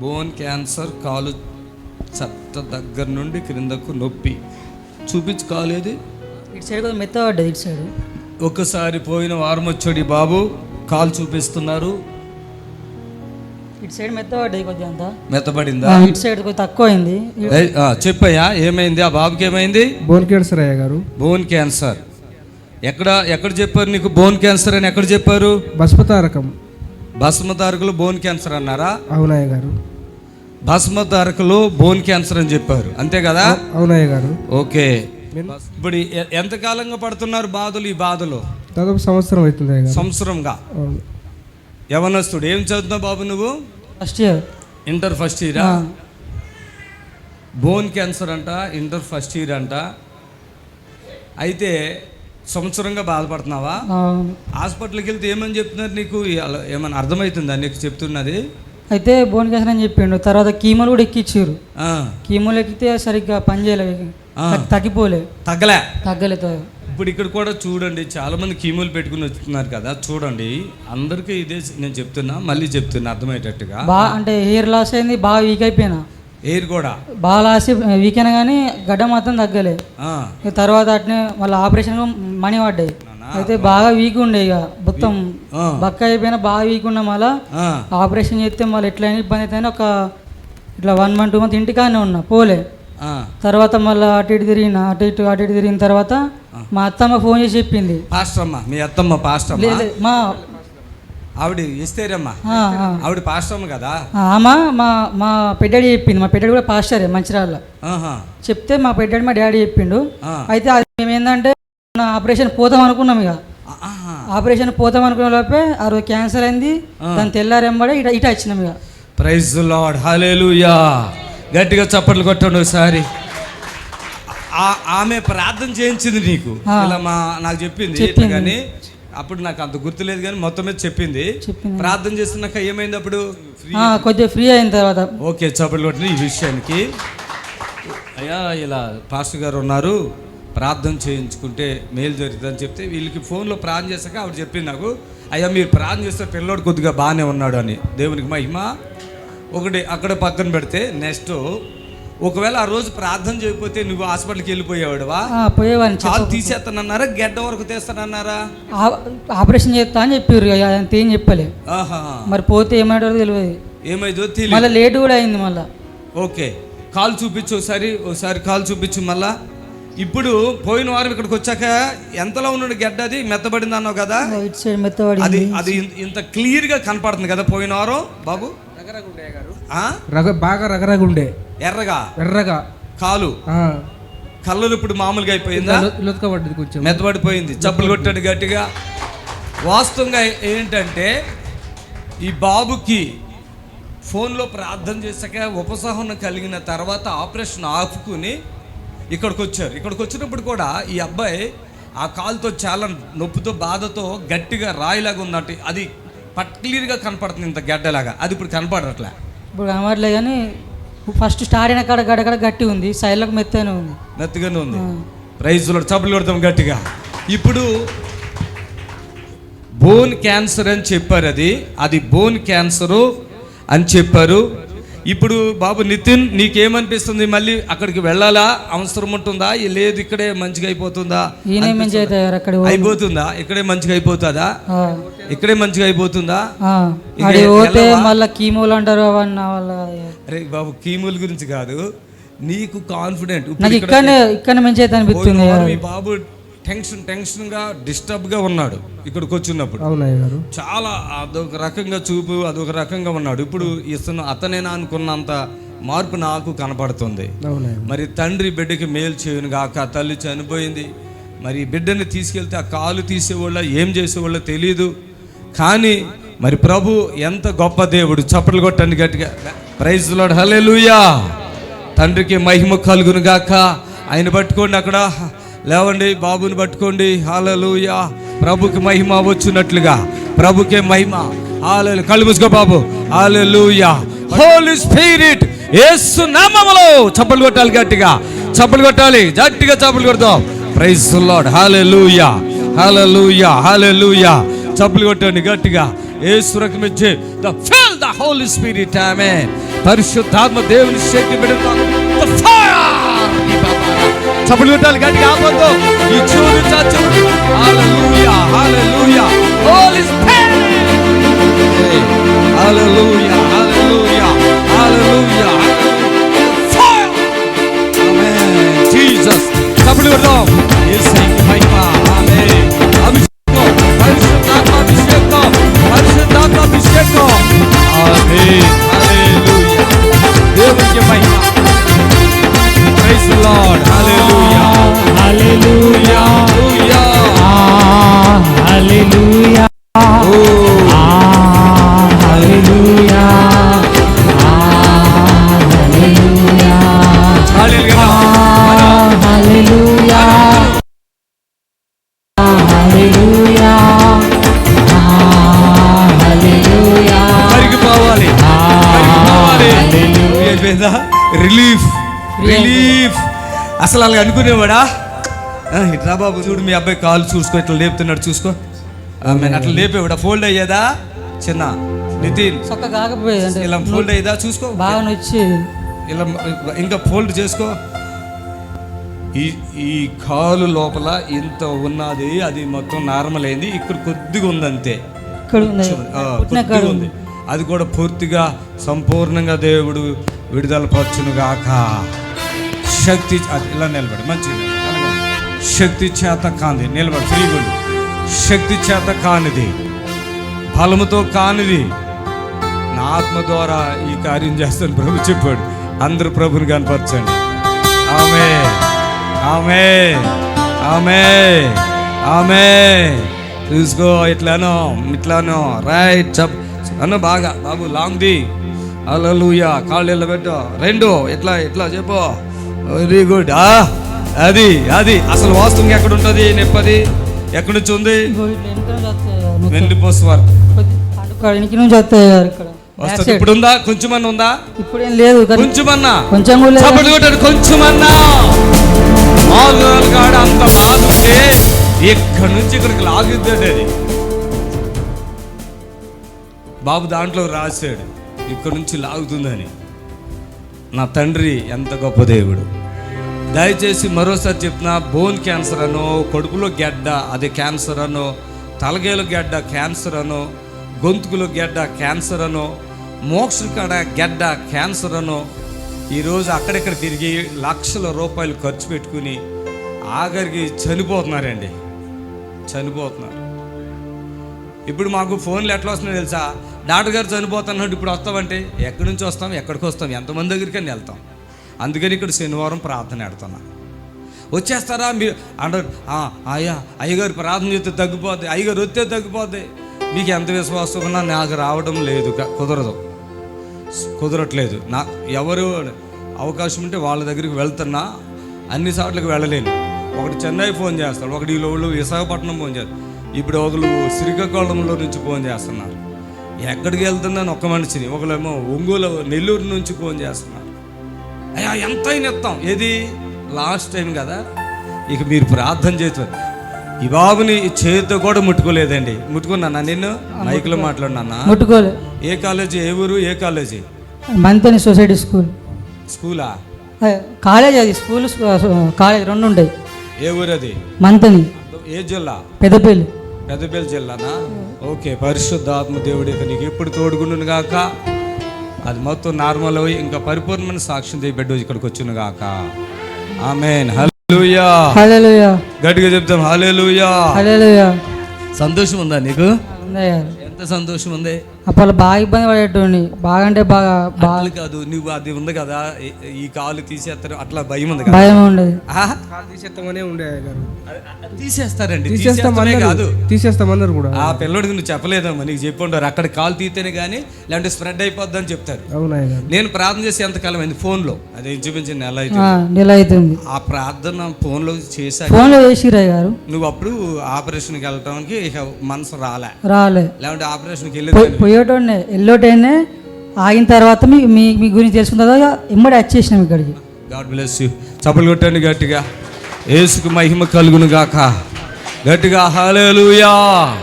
Bone cancer కాలు చట్ట దగ్గర నుండి క్రిందకు నొప్పి. చూపించు కాలేదు ఇటు సైడ్ కొంచెం మెత్త పడ్డది ఇటు సైడ్. ఒకసారి పోయిన వారం వచ్చాడు బాబు కాలు చూపిస్తున్నారు. ఇటు సైడ్ మెత్త పడ్డది కొద్దిగా అంతా. మెత్తబడిందా ఇటు సైడ్ కొంచెం తక్కువ అయింది ఆ, చెప్పయ్యా ఏమైంది? ఆ బాబుకి ఏమైంది? బోన్ క్యాన్సర్ అయ్య గారు. Bone cancer. ఎక్కడ ఎక్కడ చెప్పారు నీకు బోన్ క్యాన్సర్ అని? ఎక్కడ చెప్పారు? భస్మతారకం. భస్మతారకులు బోన్ క్యాన్సర్ అన్నారా? అవునయ్య గారు. భస్మతారకులు బోన్ క్యాన్సర్ అని చెప్పారు. అంతే కదా? అవునయ్య గారు. ఓకే. ఇప్పుడు ఎ- ఎంతకాలంగా పడుతున్నారు బాధలు ఈ బాధలు? దాదాపు సంవత్సరం అవుతుంది సంవత్సరంగా? యవనస్తుడు ఏం చదువుతున్నావు బాబు నువ్వు? First year. ఇంటర్ ఫస్ట్ ఇయరా? బోన్ క్యాన్సర్ అంట ఇంటర్ ఫస్ట్ ఇయర్ అంట. అయితే సంవత్సరంగా బాధపడుతున్నావా? హాస్పిటల్కి వెళ్తే ఏమని చెప్తున్నారు నీకు? ఏమైనా అర్థమవుతుందా నీకు చెప్తున్నది? అయితే బోన్ క్యాన్సర్ అని చెప్పిండు తర్వాత కీమోలు కూడా ఎక్కిచ్చారు కీమోలు ఎక్కితే సరిగ్గా పని చేయలేదు. తగ్గిపోలే. తగ్గలే. తగ్గలేదు ఇప్పుడు ఇక్కడ కూడా చూడండి చాలా మంది కీమోలు పెట్టుకుని వస్తున్నారు కదా చూడండి. అందరికీ ఇదే నేను చెప్తున్నా మళ్ళీ చెప్తున్నా అర్థమయ్యేటట్టుగా. బాగా అంటే హెయిర్ లాస్ అయింది బాగా వీక్ అయిపోయినా. ఎయిర్ కూడా. బాగా లాస్ వీక్ అయినా కానీ గడ్డ మాత్రం తగ్గలే. తర్వాత అట్నే మళ్ళీ ఆపరేషన్ మనీ పడ్డాయి అయితే బాగా వీక్ ఉండే ఇక. మొత్తం. బక్క అయిపోయినా బాగా వీక్ ఉన్నా మళ్ళీ ఆపరేషన్ చేస్తే మళ్ళీ ఎట్లయినా ఇబ్బంది అయితే ఒక ఇట్లా వన్ మంత్ టూ మంత్ ఇంటికానే ఉన్నా పోలే. తర్వాత మళ్ళీ అటు ఇటు తిరిగిన అటు ఇటు అటు ఇటు తిరిగిన తర్వాత మా అత్తమ్మ ఫోన్ చేసి చెప్పింది. పాస్టర్ అమ్మ మీ అత్తమ్మ లేదు మా ఆవిడ ఇస్తేరమ్మా. ఆవిడ కదా? ఆమె మా మా పెద్దడి చెప్పింది మా పెద్దడి కూడా పాస్టరే ఆహా. చెప్తే మా పెద్దడి మా డాడీ చెప్పిండు. అయితే అది ఏంటంటే మన ఆపరేషన్ పోతాం అనుకున్నాం ఇక. ఆపరేషన్ పోతాం అనుకున్న లోపే ఆ రోజు క్యాన్సర్ అయింది. దాని తెల్లారెంబడే ఇట ఇట వచ్చినాం ఇక. ప్రైజ్ లార్డ్ హల్లెలూయా గట్టిగా చప్పట్లు కొట్టండి ఒకసారి. ఆమె ప్రార్థన చేయించింది నీకు. ఇలా మా నాకు చెప్పింది. ఇట్లా కానీ అప్పుడు నాకు అంత గుర్తులేదు కానీ మొత్తం మీద చెప్పింది. ప్రార్థన చేస్తున్నాక ఏమైంది అప్పుడు? కొద్దిగా ఫ్రీ అయిన తర్వాత. ఓకే చప్పట్లు కొట్టిన ఈ విషయానికి. అయ్యా ఇలా పాస్టర్ గారు ఉన్నారు. ప్రార్థన చేయించుకుంటే మేలు జరుగుతుందని చెప్తే వీళ్ళకి ఫోన్లో ప్రార్థన చేశాక ఆవిడ చెప్పింది నాకు అయ్యా మీరు ప్రార్థన చేస్తే పిల్లోడు కొద్దిగా బాగానే ఉన్నాడు అని. దేవునికి మహిమ. ఒకటి అక్కడ పక్కన పెడితే నెక్స్ట్ ఒకవేళ ఆ రోజు ప్రార్థన చేయకపోతే నువ్వు హాస్పిటల్కి వెళ్ళిపోయేవాడువా పోయేవాడిని కాలు తీసేస్తానన్నారా గడ్డ వరకు తీస్తానన్నారా? ఆపరేషన్ చేస్తా అని చెప్పారు అంత ఏం చెప్పలే. ఆహా. మరి పోతే ఏమంటారో తెలియదు. ఏమైందో తెలియదు మళ్ళీ లేట్ కూడా అయింది మళ్ళీ. ఓకే. కాలు చూపించు ఒకసారి ఒకసారి కాలు చూపించు మళ్ళా. ఇప్పుడు పోయిన వారం ఇక్కడికి వచ్చాక ఎంతలో ఉన్నాడు గడ్డ అది? మెత్తబడింది అన్నావు కదా? అది అది ఇంత క్లియర్గా కనపడుతుంది కదా పోయిన వారం? బాబు? ఆ? రగ బాగా రగరగుండే ఎర్రగా? ఎర్రగా. కాలు? ఆ, కళ్ళు ఇప్పుడు మామూలుగా అయిపోయిందా? లొతకబడ్డది కొంచెం. మెత్తబడిపోయింది. చప్పులు కొట్టాడు గట్టిగా. వాస్తవంగా ఏంటంటే ఈ బాబుకి ఫోన్లో ప్రార్థన చేశాక ఉపసహనం కలిగిన తర్వాత ఆపరేషన్ ఆపుకుని ఇక్కడికి వచ్చారు ఇక్కడికి వచ్చినప్పుడు కూడా ఈ అబ్బాయి ఆ కాలుతో చాలా నొప్పితో బాధతో గట్టిగా రాయిలాగా ఉందంటే అది పర్టికులర్గా కనపడుతుంది ఇంత గడ్డలాగా. అది ఇప్పుడు కనపడట్లే. ఇప్పుడు కనబడలే కానీ ఫస్ట్ స్టార్ట్ అయిన కాడ గడగడ గట్టి ఉంది. సైడ్లకు మెత్తనే ఉంది. మెత్తగానే ఉంది. ప్రైజ్లో చప్పులు కొడతాం గట్టిగా. ఇప్పుడు బోన్ క్యాన్సర్ అని చెప్పారు అది. అది బోన్ క్యాన్సరు అని చెప్పారు. ఇప్పుడు బాబు నితిన్ నీకేమనిపిస్తుంది? మళ్ళీ అక్కడికి వెళ్ళాలా? అవసరం ఉంటుందా? లేదు ఇక్కడే మంచిగా అయిపోతుందా? అయిపోతుందా? ఇక్కడే మంచిగా అయిపోతుందా? ఇక్కడే మంచిగా అయిపోతుందా? మళ్ళీ కీమోలు అంటారు. అరే బాబు కీముల గురించి కాదు. నీకు కాన్ఫిడెంట్ నాకు ఇక్కడనే ఇక్కడనే మంచి అయితే అనిపిస్తుంది బాబు టెన్షన్ టెన్షన్గా డిస్టర్బ్గా ఉన్నాడు ఇక్కడికి వచ్చినప్పుడు. చాలా అదొక రకంగా చూపు అదొక రకంగా ఉన్నాడు. ఇప్పుడు ఇస్తున్న అతనేనా అనుకున్నంత మార్పు నాకు కనపడుతుంది. మరి తండ్రి బిడ్డకి మేలు చేయను గాక తల్లి చనిపోయింది. మరి బిడ్డని తీసుకెళ్తే ఆ కాలు తీసేవాళ్ళ ఏం చేసేవాళ్ళో తెలియదు కానీ మరి ప్రభు ఎంత గొప్ప దేవుడు. చప్పట్లు కొట్టండి గట్టిగా. ప్రైజ్ లాడ్ హల్లెలూయా తండ్రికి మహిమ కలుగును గాక. ఆయన పట్టుకోండి అక్కడ. లేవండి బాబుని పట్టుకోండి. హాలలుయా ప్రభుకి మహిమ వచ్చినట్లుగా ప్రభుకే మహిమ. హాలలు కళ్ళు మూసుకో బాబు. హాలలుయా హోలీ స్పిరిట్ యేసు నామములో చప్పలు కొట్టాలి గట్టిగా. చప్పలు కొట్టాలి. గట్టిగా చప్పలు కొడతాం. Praise lord hallelujah hallelujah hallelujah చప్పలు కొట్టండి గట్టిగా. యేసు రకమిచ్చే the fill the holy spirit ఆమె పరిశుద్ధాత్మ దేవుని శక్తి పెడతాను చప్పుడు కొట్టాలి గట్టిగా ఆపొద్దు ఈ చూడు చచ్చు హల్లెలూయా హల్లెలూయా. హోలీ స్పిరిట్ హల్లెలూయా హల్లెలూయా హల్లెలూయా. అసలు అలాగ అనుకునేవాడా ఇట్రా బాబు చూడు మీ అబ్బాయి కాలు చూసుకో ఇట్లా లేపుతున్నాడు చూసుకో. అట్లా లేపేవాడా? ఫోల్డ్ అయ్యేదా? చిన్న. నితిన్. చక్క కాకపోయేది అంటే ఇలా ఫోల్డ్ అయ్యేదా? చూసుకో. బాగా నొచ్చి. ఇలా ఇంకా ఫోల్డ్ చేసుకో. ఈ ఈ కాలు లోపల ఇంత ఉన్నది అది మొత్తం నార్మల్ అయింది. ఇక్కడ కొద్దిగా ఉంది. అంతే ఉంది. కొద్దిగా అది కూడా పూర్తిగా సంపూర్ణంగా దేవుడు విడుదల పరచును గాక శక్తి ఇలా నిలబడి మంచిది శక్తి చేత కాంది నిలబడి ఫ్రీగా శక్తి చేత కానిది బలముతో కానిది నా ఆత్మ ద్వారా ఈ కార్యం చేస్తాను ప్రభు చెప్పాడు. అందరూ ప్రభుని కనపరచండి ఆమె ఆమె ఆమె ఆమె చూసుకో ఇట్లానో ఇట్లానో రైట్ చప్ అన్న బాగా బాబు లాంగ్ ది అలలుయా కాళ్ళు ఇలా రెండు ఇట్లా ఇట్లా చెప్పు. వెరీ గుడ్ ఆ అది అది. అసలు వాస్తవం ఎక్కడ ఉంటుంది? నెప్పది? ఎక్కడి నుంచి ఉంది. వెండిపోస్ అడుగు వెనక నుంచి వస్తాయి ఇక్కడ వస్తుంది. ఇప్పుడు ఉందా కొంచెమన్నా ఉందా? ఇప్పుడు ఏం లేదు కొంచెమన్నా. కొంచెం కూడా కొంచెమన్నా. మామూలు కాడ అంత లాగుంటే ఇక్కడి నుంచి ఇక్కడికి లాగుద్దాడు అది? బాబు దాంట్లో రాశాడు. ఇక్కడ నుంచి లాగుతుందని. నా తండ్రి ఎంత గొప్ప దేవుడు. దయచేసి మరోసారి చెప్తున్నా బోన్ క్యాన్సర్ అనో కొడుకులో గెడ్డ అది క్యాన్సర్ అనో తలగేలు గెడ్డ క్యాన్సర్ అనో గొంతుకులో గెడ్డ క్యాన్సర్ అనో మోక్షకాడ గెడ్డ క్యాన్సర్ అనో ఈరోజు అక్కడిక్కడ తిరిగి లక్షల రూపాయలు ఖర్చు పెట్టుకుని ఆఖరికి చనిపోతున్నారండి. చనిపోతున్నారు. ఇప్పుడు మాకు ఫోన్లు ఎట్లా వస్తున్నాయో తెలుసా? డాక్టర్ గారు చనిపోతున్నాడు ఇప్పుడు వస్తామంటే ఎక్కడి నుంచి వస్తాం? ఎక్కడికి వస్తాం? ఎంతమంది దగ్గరికని వెళ్తాం. అందుకని ఇక్కడ శనివారం ప్రార్థన పెడుతున్నా వచ్చేస్తారా? మీరు అంటారు "ఆ, అయ్యా అయ్యగారు ప్రార్థన చేస్తే తగ్గిపోద్ది అయ్యగారు వస్తే తగ్గిపోద్ది. మీకు ఎంత విశ్వాసం ఉన్నా నాకు రావడం లేదు క- కుదరదు. కుదరట్లేదు. నా ఎవరు అవకాశం ఉంటే వాళ్ళ దగ్గరికి వెళ్తున్నా అన్ని సార్లకు వెళ్ళలేను. ఒకటి చెన్నై ఫోన్ చేస్తాడు ఒకటి వీళ్ళు విశాఖపట్నం ఫోన్ చేస్తారు ఇప్పుడు ఒకరు శ్రీకాకుళంలో నుంచి ఫోన్ చేస్తున్నారు. ఎక్కడికి వెళ్తున్నాను? ఒక్క మనిషిని ఒకళ్ళేమో ఒంగోలు నెల్లూరు నుంచి ఫోన్ చేస్తున్నారు. అయ్యా ఎంతైనా ఇస్తాం. ఏది? లాస్ట్ టైం కదా? ఇక మీరు ప్రార్థన చేస్తారు. ఈ బాబుని చేతితో కూడా ముట్టుకోలేదండి. ముట్టుకున్నానా నిన్ను? మైక్లో మాట్లాడినా ముట్టుకోలే. ఏ కాలేజీ? ఏ ఊరు? ఏ కాలేజీ? Manthani society school. స్కూలా? కాలేజ్ అది స్కూల్ కాలేజ్ రెండు ఉంటాయి. ఏ ఊరు అది? మంతని. ఏ జిల్లా? పెద్దపల్లి. పెద్దపల్లి జిల్లానా? ఓకే పరిశుద్ధాత్మ దేవుడి ఇక నీకు ఎప్పుడు తోడుగుండును గాక. అది మొత్తం నార్మల్ అయి ఇంకా పరిపూర్ణమైన సాక్ష్యం చేయి బిడ్డ ఇక్కడికి వచ్చును గాక. ఆమెన్. హల్లెలూయా. హల్లెలూయా. గట్టిగా చెప్తాం హల్లెలూయా. హల్లెలూయా. సంతోషం ఉందా నీకు? ఎంత సంతోషం ఉంది? అప్పుడు బాగా ఇబ్బంది పడేటోడిని. బాగా అంటే బాగా బాగా అట్లా కాదు నువ్వు అది ఉంది కదా ఈ- కాలు తీసేస్తారు అట్లా భయం ఉంది కదా. భయం ఉండేది. ఆ? కాలు తీసేస్తామనే ఉండే గారు. తీసేస్తారండి తీసేస్తామే తీసేస్తామన్నారు కాదు. తీసేస్తామన్నారు కూడా. ఆ పిల్లడికి నువ్వు చెప్పలేదమ్మా నీకు చెప్పి ఉంటారు అక్కడ కాలు తీతేనే కానీ లేదంటే స్ప్రెడ్ అయిపోద్ది అని చెప్తారు నేను ప్రార్థన చేసి ఎంతకాలం అయింది? ఫోన్లో. అది చూపించిన నెల అయితే ఆ, నెల అవుతుంది. ఆ ప్రార్థన ఫోన్లో చేశాక ఫోన్లో వేసిరయ్య గారు? నువ్వు అప్పుడు ఆపరేషన్కి వెళ్ళటానికి ఇక మనసు రాలే. రాలే. లేదంటే ఆపరేషన్కి పోయి- వెళ్ళేది ఎల్లోటైనే ఆగిన తర్వాత మీ మీ మీ గురించి తెలుసుకున్న తర్వాత ఇమ్మడి వచ్చేసినాం ఇక్కడికి. గాడ్ బ్లెస్ యూ చప్పలు కొట్టండి గట్టిగా. ఏసుకు మహిమ కలుగును గాక. గట్టిగా హల్లెలూయా.